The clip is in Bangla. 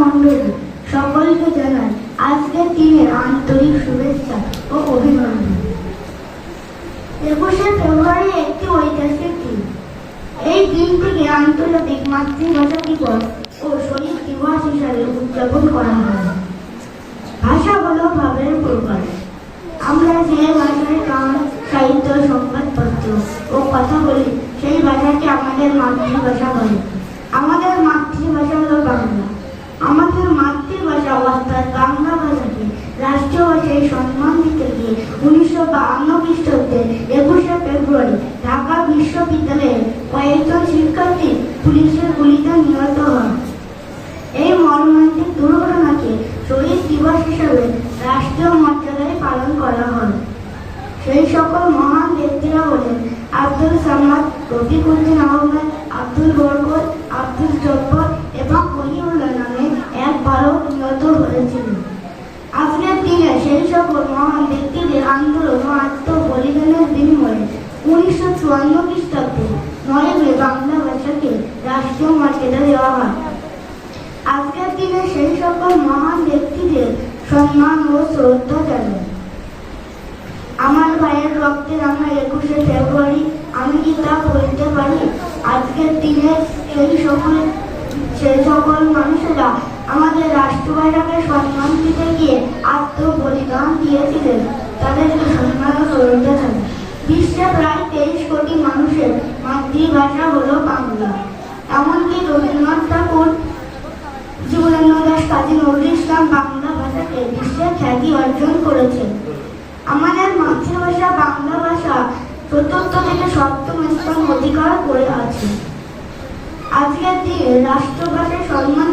মণ্ডলী, সকলকে জানাই আজকের দিনের আন্তরিক শুভেচ্ছা ও অভিনন্দন। একুশে ফেব্রুয়ারি একটি ঐতিহাসিক দিন। এই দিনটিকে আন্তর্জাতিক মাতৃভাষা দিবস ও শহীদ দিবস হিসাবে উদযাপন করা হয়। ভাষা হলো ভাবের প্রকাশ আমরা যে ভাষায় গান, সাহিত্য, সংবাদপত্র ও কথা বলি, সেই ভাষাকে আমাদের মাতৃভাষা বলে আমাদের মাতৃভাষা হলো বাংলা আমাদের মাতৃভাষা অর্থাৎ বাংলা ভাষাকে রাষ্ট্রীয় ভাষায় সম্মান দিতে গিয়ে উনিশশো বাহান্ন খ্রিস্টাব্দে একুশে ফেব্রুয়ারি ঢাকা বিশ্ববিদ্যালয়ে কয়েকজন শিক্ষার্থী পুলিশের গুলিতে নিহত হন। এই মর্মান্তিক দুর্ঘটনাকে শহীদ দিবস হিসাবে রাষ্ট্রীয় মর্যাদায় পালন করা হয়। সেই সকল মহান ব্যক্তিরা হলেন আব্দুল সামাদ, রফিকুদ্দিন আহমেদ, আব্দুল বরকত সকল মহান ব্যক্তিদের আন্দোলন ও আত্মবলিদানের বিনিময়ে উনিশশো চুয়ান্ন খ্রিস্টাব্দে নয় বাংলা ভাষাকে রাষ্ট্রীয় মর্যাদা দেওয়া হয় আজকের দিনে সেই সকল মহান ব্যক্তিদের সম্মান ও শ্রদ্ধা জানাই। আমার ভাইয়ের রক্তে রাঙা একুশে ফেব্রুয়ারি আমি কি তা বলতে পারি? আজকের দিনে সেই সকল সেই সকল মানুষেরা আমাদের রাষ্ট্রভাষাকে সম্মান দিতে গিয়ে আত্মবলিদান দিয়েছিলেন তাদেরকে সম্মান ও শ্রদ্ধা জানাই বিশ্বে প্রায় তেইশ কোটি মানুষের মাতৃভাষা হলো বাংলা। এমনকি রবীন্দ্রনাথ ঠাকুর জীবনানন্দ দাস কাজী নজরুল ইসলাম বাংলা ভাষাকে বিশ্বে খ্যাতি অর্জন করেছেন? আমাদের মাতৃভাষা বাংলা ভাষা চতুর্থ থেকে সপ্তম স্থান অধিকার করে আছে। আজকের দিনে রাষ্ট্রভাষায় সম্মান